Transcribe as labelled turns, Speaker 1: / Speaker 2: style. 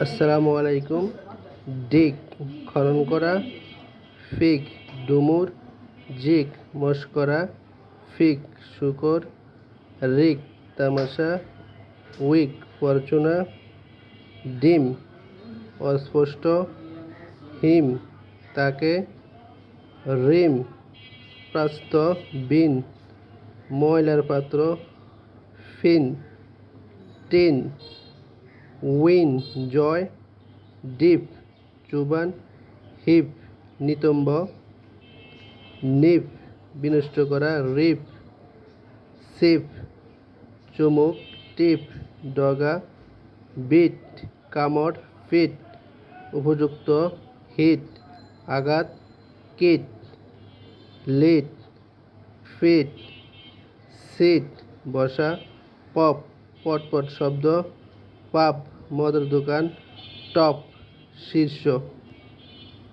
Speaker 1: আসসালামু আলাইকুম। ডিক, খনন করা। ফিগ ডুমুর। জিক মস্করা ফিগ শুকর। রিক, তামাশা। উইক, ফরচুনা। ডিম, অস্পষ্ট। হিম, তাকে। রিম, প্রাস্ত বিন। ময়লার পাত্র। Fin, tin. উইন, জয়, ডিপ, চুবান, হিপ, নিতম্ব, নিপ, বিনষ্ট করা, রিপ, সিপ, চুমুক, টিপ, ডগা, বিট, কামড়, ফিট, উপযুক্ত, হিট, আঘাত, কিট, লিট, ফিট, সিট, বসা, পপ, পটপট শব্দ পাপ মদের দোকান টপ শীর্ষ।